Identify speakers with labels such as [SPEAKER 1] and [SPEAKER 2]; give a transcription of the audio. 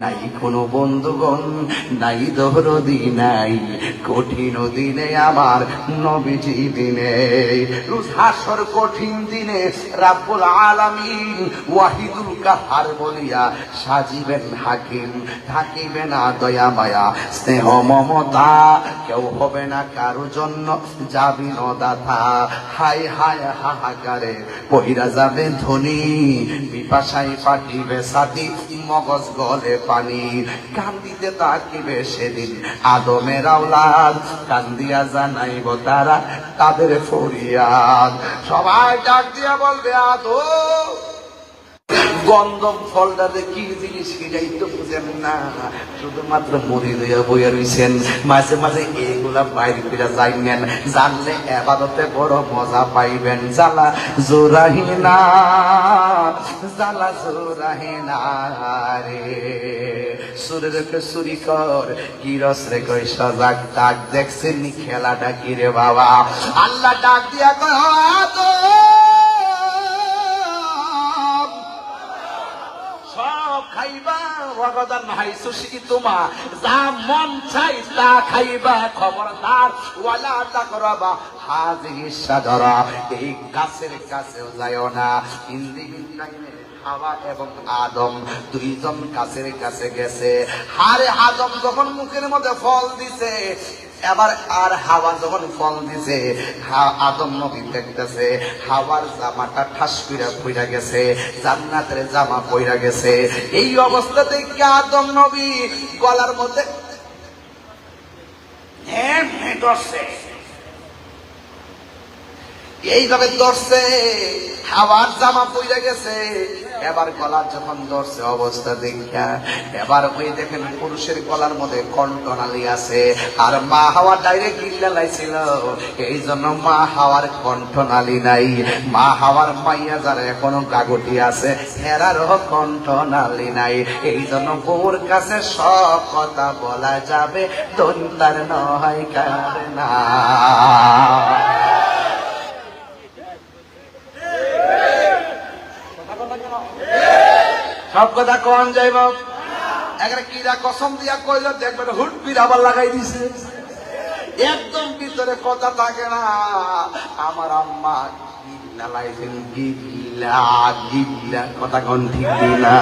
[SPEAKER 1] নাই কোনো বন্ধুগণ, নাই দহরদি নাই। কঠিন দিনে আমার নবীজি দিনে রুজ হাসর কঠিন দিনে রাব্বুল আলামিন ওয়াহিদুল কাহার বলিয়া সাজিবেন হাকিম। থাকিবে না দয়া মায়া, স্নেহ মমতা, কেউ হবে না কারও জন্য যাবি নদাথা হাই হাই হাহাকারে বহিরা যাবে ধনী বিপাশাই পাঠিবে সাথী, মগজ গলে পানি, কান্দিতে তাকিবে সেদিন। আদমের আওলাদ কান্দিয়া জানাইব তারা তাদের ফরিয়াদ। সবাই ডাক দিয়া বলবে, আদম জানলে এবাদতে বড় মজা পাইবেন। জ্বালা জোরাহি না। জ্বালা জোরাহি না রে সুরের কে সুরি কর কি রস রে কই সজাগ ডাক দেখছেন খেলাটা কি রে বাবা? আল্লাহ ডাক দিয়া কয় খাইবা যা মন চাই তা খাইবা, খবরদার ওয়ালা এই গাছের কাছেও যায়ও না। হাওয়া এবং আদম দুইজন কাছের কাছে গেছে। হারে আদম যখন মুখের মধ্যে ফল দিছে এবার আর হাওয়া যখন ফল দিছে আদম নবী দেখতেছে, হাওয়ার জামাটা ঠাস কইরা পইরা গেছে, জান্নাতের জামা পইরা গেছে। এই অবস্থা দেখে আদম নবী গলার মধ্যে এইভাবে ধরছে, হাওয়ার জামা পইরা গেছে। এবার গলার যখন ধরছে, অবস্থা দেখা এবার ওই দেখেন পুরুষের গলার মধ্যে কণ্ঠনালী আছে। আর মা হাওয়া ডাইরেক্ট গিল্লা লাইছিল। এই জন্য মা হাওয়ার কণ্ঠনালী নাই। মা হাওয়ার মাইয়া যারা এখনও গাগটি আছে হেরারও কণ্ঠনালী নাই। এই জন্য বউর কাছে সব কথা বলা যাবে দন্তার নয় কার না। সব কথা কন যাইব? একটা কিরা কসম দিয়া কইল, দেখবেন হুট পির আবার লাগাই দিছে। একদম ভিতরে কথা থাকে না, আমার আম্মা গিল্লা লাইছেন, গিল্লা গিল্লা। কথা কন ঠিক না।